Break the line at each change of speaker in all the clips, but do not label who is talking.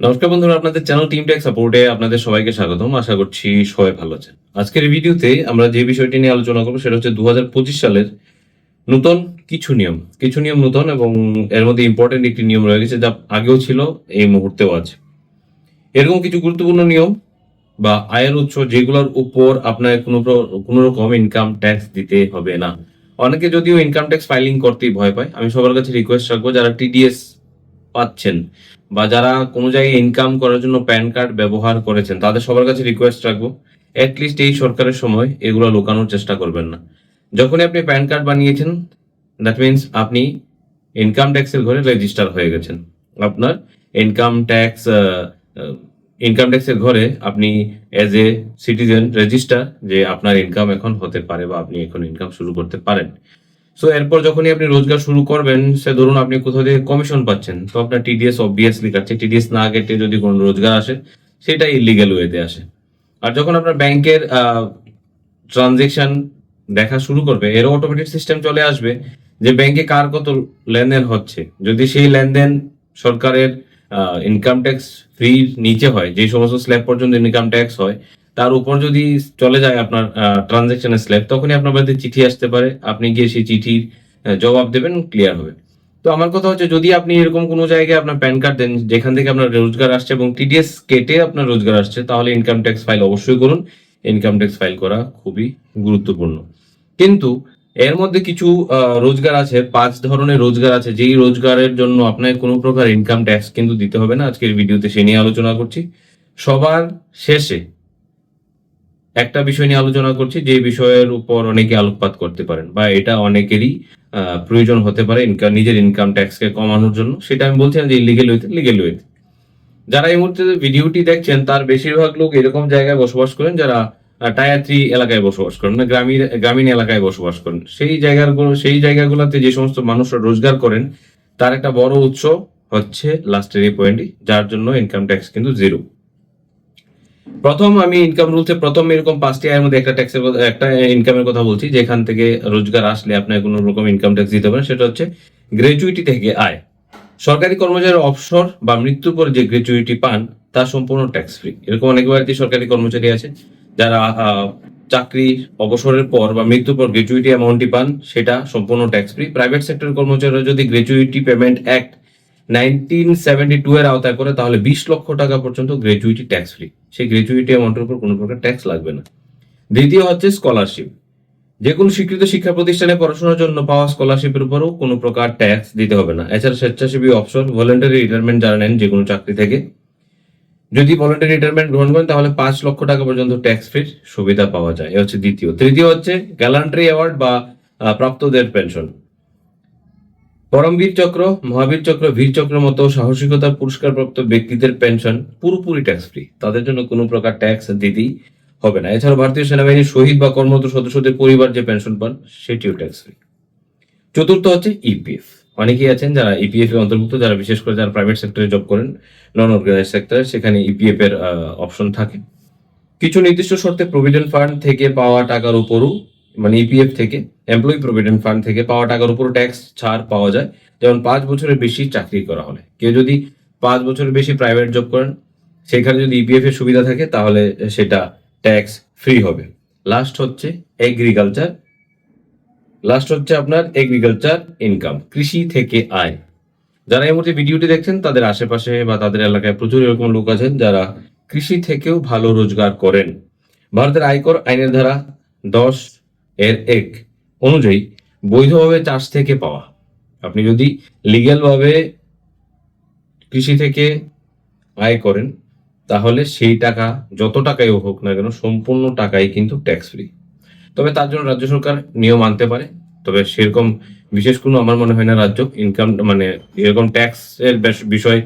নমস্কার বন্ধুরা, আপনাদের চ্যানেল টিম টেক সাপোর্টে আপনাদের সবাইকে স্বাগতম। আশা করছি সবাই ভালো আছেন। আজকের ভিডিওতে আমরা যে বিষয়টি নিয়ে আলোচনা করব সেটা হচ্ছে দু হাজার পঁচিশ সালের নতুন কিছু নিয়ম। কিছু নিয়ম নতুন এবং এর মধ্যে ইম্পর্টেন্ট একটি নিয়ম রয়ে গেছে যা আগেও ছিল, এই মুহূর্তেও আছে। এরকম কিছু গুরুত্বপূর্ণ নিয়ম বা আয়ের উৎস যেগুলোর উপর আপনার কোনো কোনো রকম ইনকাম ট্যাক্স দিতে হবে না। অনেকে যদিও ইনকাম ট্যাক্স ফাইলিং করতেই ভয় পায়। আমি সবার কাছে রিকোয়েস্ট রাখব, যারা টিডিএস পাচ্ছেন বা যারা কোনো জায়গায় ইনকাম করার জন্য প্যান কার্ড ব্যবহার করেছেন, তাদের সবার কাছে রিকোয়েস্ট রাখব অ্যাটলিস্ট এই সরকারের সময় এগুলো লুকানোর চেষ্টা করবেন না। যখনই আপনি প্যান কার্ড বানিয়েছেন দ্যাট মিনস আপনি ইনকাম ট্যাক্সের ঘরে রেজিস্টার হয়ে গেছেন। আপনার ইনকাম ট্যাক্স ইনকাম ট্যাক্সের ঘরে আপনি এজ এ সিটিজেন রেজিস্টার যে আপনার ইনকাম এখন হতে পারে বা আপনি এখন ইনকাম শুরু করতে পারেন। সো এরপর যখনই আপনি রোজগার শুরু করবেন, সে ধরুন আপনি কোথাও থেকে কমিশন পাচ্ছেন, তো আপনার টিডিএস অবভিয়াসলি কাটছে টিডিএস না কেটে যদি কোনো রোজগার আসে, সেটা ইলিগাল ওয়েতে আসে। আর যখন আপনার ব্যাংকের ট্রানজেকশন দেখা শুরু করবে এরও অটোমেটিক সিস্টেম চলে আসবে যে ব্যাংকে কার কত লেনদেন হচ্ছে। যদি সেই লেনদেন সরকারের ইনকাম ট্যাক্স ফ্রি নিচে হয় যে সমস্ত স্ল্যাব পর্যন্ত ইনকাম ট্যাক্স হয় তার উপর যদি চলে যায় আপনার ট্রানজেকশনের স্ল্যাব তখনই আপনার বাড়িতে চিঠি আসতে পারে। আপনি গিয়ে সেই চিঠির জবাব দেবেন ক্লিয়ার হবে। তো আমার কথা হচ্ছে, যদি আপনি এরকম কোনো জায়গায় আপনার প্যান কার্ড দেন, যেখান থেকে আপনার রোজগার আসছে এবং টিডিএস কেটে আপনার রোজগার আসছে, তাহলে ইনকাম ট্যাক্স ফাইল অবশ্যই করুন। ইনকাম ট্যাক্স ফাইল করা খুবই গুরুত্বপূর্ণ। কিন্তু এর মধ্যে কিছু রোজগার আছে, পাঁচ ধরনের রোজগার আছে। যেই রোজগারের জন্য আপনাকে কোনো প্রকার ইনকাম ট্যাক্স কিন্তু দিতে হবে না। আজকের ভিডিওতে সে নিয়ে আলোচনা করছি। সবার শেষে একটা বিষয় নিয়ে আলোচনা করছি, যে বিষয়ের উপর অনেকে আলোকপাত করতে পারেন বা এটা অনেকেরই প্রয়োজন হতে পারে ইনকাম নিজের ইনকাম ট্যাক্সকে কমানোর জন্য। সেটা আমি বলছি যে লিগেল ওয়েতে লিগেল ওয়েতে যারা এই মুহূর্তে ভিডিওটি দেখছেন, তার বেশিরভাগ লোক এরকম জায়গায় বসবাস করেন যারা টায়ার থ্রি এলাকায় বসবাস করেন না গ্রামীণ গ্রামীণ এলাকায় বসবাস করেন। সেই জায়গাগুলো, সেই জায়গাগুলোতে যে সমস্ত মানুষরা রোজগার করেন, তার একটা বড় উৎস হচ্ছে লাস্টের এই পয়েন্টই যার জন্য ইনকাম ট্যাক্স কিন্তু জিরো প্রথম আমি ইনকাম রুলসে প্রথম এরকম পাঁচটি আয়ের মধ্যে একটা ট্যাক্সের একটা ইনকামের কথা বলছি, যেখান থেকে রোজগার আসলে আপনার কোনো রকম ইনকাম ট্যাক্স দিতে পারেন, সেটা হচ্ছে গ্র্যাচুইটি থেকে আয়। সরকারি কর্মচারীর অবসর বা মৃত্যুর পর যে গ্র্যাচুইটি পান, তা সম্পূর্ণ ট্যাক্স ফ্রি এরকম অনেক বাড়িতে সরকারি কর্মচারী আছে, যারা চাকরি অবসরের পর বা মৃত্যুর পর গ্র্যাচুইটি অ্যামাউন্টটি পান, সেটা সম্পূর্ণ ট্যাক্স ফ্রি প্রাইভেট সেক্টর কর্মচারীরা যদি gratuity payment act nineteen seventy two এর আওতায় করে, তাহলে বিশ লক্ষ টাকা পর্যন্ত গ্র্যাচুইটি ট্যাক্স ফ্রি সেই গ্র্যাচুইটি অ্যামাউন্টের উপর কোনো প্রকার ট্যাক্স লাগবে না। দ্বিতীয় হচ্ছে স্কলারশিপ যে কোনো স্বীকৃত শিক্ষা প্রতিষ্ঠানে পড়াশোনার জন্য পাওয়া স্কলারশিপের উপরও কোনো প্রকার ট্যাক্স দিতে হবে না। এছাড়া স্বেচ্ছাসেবী অবসর ভলেন্টারি রিটায়ারমেন্ট যারা নেন যে কোনো চাকরি থেকে, যদি ভলেন্টারি রিটায়ারমেন্ট গ্রহণ করেন তাহলে পাঁচ লক্ষ টাকা পর্যন্ত ট্যাক্স ফ্রির সুবিধা পাওয়া যায়। এ হচ্ছে দ্বিতীয়। তৃতীয় হচ্ছে গ্যালান্ট্রি অ্যাওয়ার্ড বা প্রাপ্তদের পেনশন পরমবীর চক্র, মহাবীর চক্র বীর চক্র মতো সাহসিকতার পুরস্কারপ্রাপ্ত ব্যক্তিদের পেনশন পুরোপুরি ট্যাক্স ফ্রি তাদের জন্য কোনো প্রকার ট্যাক্স দিতেই হবে না। এছাড়া ভারতীয় সেনাবাহিনীর শহীদ বা কর্মরত সদস্যদের পরিবার যে পেনশন পান, সেটিও ট্যাক্স ফ্রি চতুর্থ হচ্ছে ইপিএফ অনেকেই আছেন যারা ইপিএফ এর অন্তর্ভুক্ত, যারা বিশেষ করে যারা প্রাইভেট সেক্টরে জব করেন নন অর্গানাইজ সেক্টরে সেখানে ইপিএফ এর অপশন থাকে। কিছু নির্দিষ্ট শর্তে প্রভিডেন্ট ফান্ড থেকে পাওয়া টাকার উপরও মানে ইপিএফ থেকে এমপ্লয়ি প্রভিডেন্ট ফান্ড থেকে পাওয়া টাকার উপরও ট্যাক্স ছাড় পাওয়া যায়। যেমন পাঁচ বছরের বেশি চাকরি করা হলে। কেউ যদি পাঁচ বছরের বেশি প্রাইভেট জব করেন, সেখানে যদি ইপিএফ এর সুবিধা থাকে, তাহলে সেটা ট্যাক্স ফ্রি হবে। লাস্ট হচ্ছে এগ্রিকালচার লাস্ট হচ্ছে আপনার এগ্রিকালচার ইনকাম কৃষি থেকে আয়। যারা এই মুহূর্তে ভিডিওটি দেখছেন, তাদের আশেপাশে বা তাদের এলাকায় প্রচুর এরকম লোক আছেন যারা কৃষি থেকেও ভালো রোজগার করেন। ভারতের আয়কর আইনের ধারা দশ এর এক অনুযায়ী বৈধভাবে চাষ থেকে পাওয়া। আপনি যদি লিগ্যাল ভাবে কৃষি থেকে আয় করেন, তাহলে সেই টাকা যত টাকাই হোক না কেন সম্পূর্ণ টাকাই কিন্তু ট্যাক্স ফ্রি তবে তার জন্য রাজ্য সরকার নিয়ম আনতে পারে। তবে সেরকম বিশেষ কোনো আমার মনে হয় না রাজ্য ইনকাম মানে এরকম ট্যাক্স এর বিষয়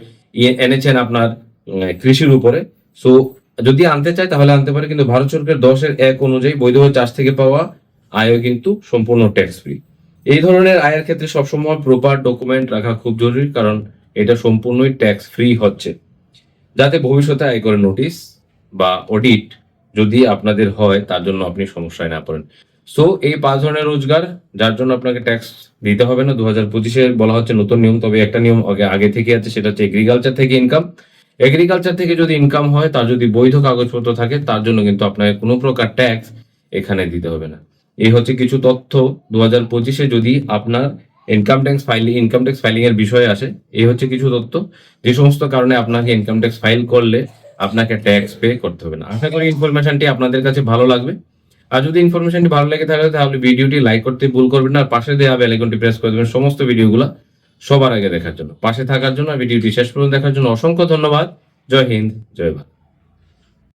এনেছেন আপনার কৃষির উপরে। সো যদি আনতে চায় তাহলে আনতে পারে, কিন্তু ভারত সরকার দশের এক অনুযায়ী বৈধভাবে চাষ থেকে পাওয়া আয়ও কিন্তু সম্পূর্ণ ট্যাক্স ফ্রি এই ধরনের আয়ের ক্ষেত্রে সবসময় প্রপার ডকুমেন্ট রাখা খুব জরুরি, কারণ এটা সম্পূর্ণই ট্যাক্স ফ্রি হচ্ছে। যাতে ভবিষ্যতে আয়করের নোটিশ বা অডিট যদি আপনাদের হয়, তার জন্য আপনি সমস্যায় না পড়েন। সো এই পাঁচ ধরনের রোজগার, যার জন্য আপনাকে ট্যাক্স দিতে হবে না। দু হাজার পঁচিশে বলা হচ্ছে নতুন নিয়ম, তবে একটা নিয়ম আগে থেকে আছে, সেটা হচ্ছে এগ্রিকালচার থেকে ইনকাম এগ্রিকালচার থেকে যদি ইনকাম হয়, তার যদি বৈধ কাগজপত্র থাকে, তার জন্য কিন্তু আপনাকে কোনো প্রকার ট্যাক্স এখানে দিতে হবে না। এই হচ্ছে কিছু তথ্য দু হাজার পঁচিশে যদি আপনার income tax filing income tax filing এর বিষয়ে আসে, এই হচ্ছে কিছু তথ্য। যে সমস্ত কারণে আপনাকে ইনকাম ট্যাক্স ফাইল করলে আপনাকে ট্যাক্স পে করতে হবে না। আশা করি ইনফরমেশনটি আপনাদের কাছে ভালো লাগবে। আর যদি ইনফরমেশনটি ভালো লেগে থাকে, তাহলে ভিডিওটি লাইক করতে ভুল করবেন না। আর পাশে দেওয়া বেল আইকনটি প্রেস করে দেবেন সমস্ত ভিডিওগুলো সবার আগে দেখার জন্য। পাশে থাকার জন্য ভিডিওটি শেষ পর্যন্ত দেখার জন্য অসংখ্য ধন্যবাদ। জয় হিন্দ, জয় ভারত।